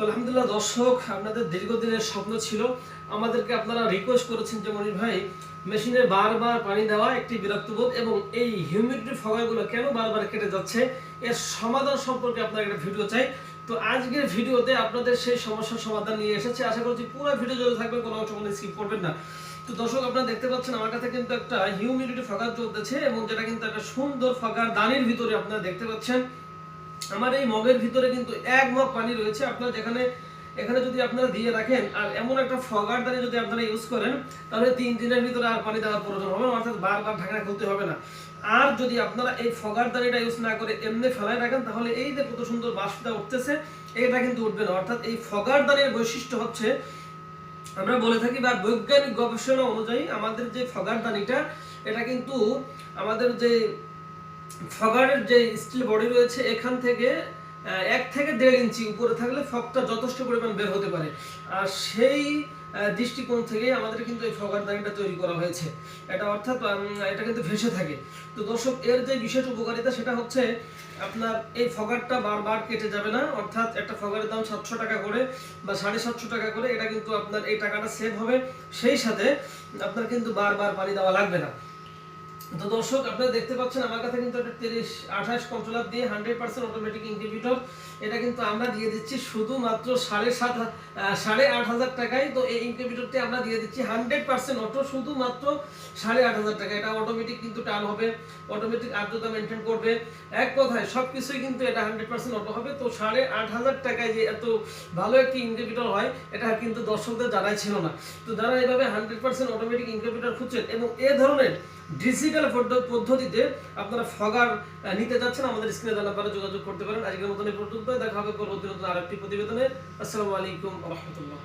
তো আলহামদুলিল্লাহ, দর্শক, আপনাদের দীর্ঘদিনের স্বপ্ন ছিল। আমাদেরকে আপনারা রিকোয়েস্ট করেছেন যে, মনির ভাই মেশিনে বারবার পানি দেওয়া একটি বিরক্তবোধ এবং এই হিউমিডিটি ফগারগুলো কেন বারবার কেটে যাচ্ছে, এর সমাধান সম্পর্কে আপনার একটা ভিডিও চাই। তো আজকের ভিডিওতে আপনাদের সেই সমস্যার সমাধান নিয়ে এসেছে। আশা করছি পুরো ভিডিও যদি থাকবে কোনো অংশ কোনো স্কিপ করবেন না। তো দর্শক, আপনারা দেখতে পাচ্ছেন, আমার কাছে কিন্তু একটা হিউমিডিটি ফাগার চলতেছে এবং যেটা কিন্তু একটা সুন্দর ফাগার দানির ভিতরে আপনারা দেখতে পাচ্ছেন। আমার এই মগের ভিতরে কিন্তু এক মগ পানি রয়েছে। আপনার যেখানে এখানে যদি আপনারা দিয়ে রাখেন, আর এমন একটা ফগার দানি যদি আপনারা ইউজ করেন, তাহলে তিন দিনের ভিতরে আর পানি দেওয়ার প্রয়োজন হবে না, অর্থাৎ বারবার ঢাকনা খুলতে হবে না। আর যদি আপনারা এই ফগার দানিটা ইউজ না করে এমনি ফেলায় রাখেন, তাহলে এই যে কত সুন্দর বাষ্পটা উঠতেছে, এটা কিন্তু উঠবে না। অর্থাৎ এই ফগার দানির বৈশিষ্ট্য হচ্ছে, আমরা বলে থাকি বা বৈজ্ঞানিক গবেষণা অনুযায়ী আমাদের যে ফগার দানিটা, এটা কিন্তু আমাদের যে ফগারের যে স্টিল বডি রয়েছে এখান থেকে এক থেকে দেড় ইঞ্চি উপরে থাকলে ফগটা যথেষ্ট পরিমাণ বের হতে পারে। আর সেই দৃষ্টিকোণ থেকে আমাদের কিন্তু এই ফগার দানিটা তৈরি করা হয়েছে। এটা অর্থাৎ এটা কিন্তু ভেসে থাকে। তো দর্শক, এর যে বিশেষ উপকারিতা সেটা হচ্ছে আপনার এই ফগারটা বারবার কেটে যাবে না। অর্থাৎ একটা ফগারের দাম সাতশো টাকা করে বা সাড়ে সাতশো টাকা করে, এটা কিন্তু আপনার এই টাকাটা সেভ হবে। সেই সাথে আপনার কিন্তু বারবার পানি দেওয়া লাগবে না। তো দর্শক, আপনারা দেখতে পাচ্ছেন, আমার কাছে কিন্তু একটা তিরিশ, আঠাশ কন্ট্রোলার দিয়ে হান্ড্রেড পার্সেন্ট অটোমেটিক ইনকিউবেটর এটা কিন্তু আমরা দিয়ে দিচ্ছি শুধুমাত্র সাড়ে সাত সাড়ে আট হাজার টাকায়। তো এই ইনকিউবেটরটি আমরা দিয়ে দিচ্ছি হান্ড্রেড পার্সেন্ট অটো, শুধুমাত্র সাড়ে আট হাজার টাকা এটা অটোমেটিক কিন্তু টান হবে অটোমেটিক আর্দ্রতা মেনটেন করবে। এক কথায় সব কিছুই কিন্তু এটা হান্ড্রেড পার্সেন্ট অটো হবে। তো সাড়ে আট হাজার টাকায় যে এত ভালো একটি ইনকিউবেটর হয়, এটা কিন্তু দর্শকদের জানাই ছিল না। তো যারা এইভাবে হান্ড্রেড পার্সেন্ট অটোমেটিক ইনকিউবেটর খুঁজছেন এবং এ ধরনের ডিজিটাল পদ্ধতিতে আপনারা ফগার নিতে যাচ্ছেন। আমাদের স্ক্রিনে দেওয়া যোগাযোগ করতে পারেন। আজকের মতন এই পর্যন্ত দেখা হবে পরবর্তী নতুন আরেকটি প্রতিবেদনে। আসসালামু আলাইকুম রহমতুল্লাহ।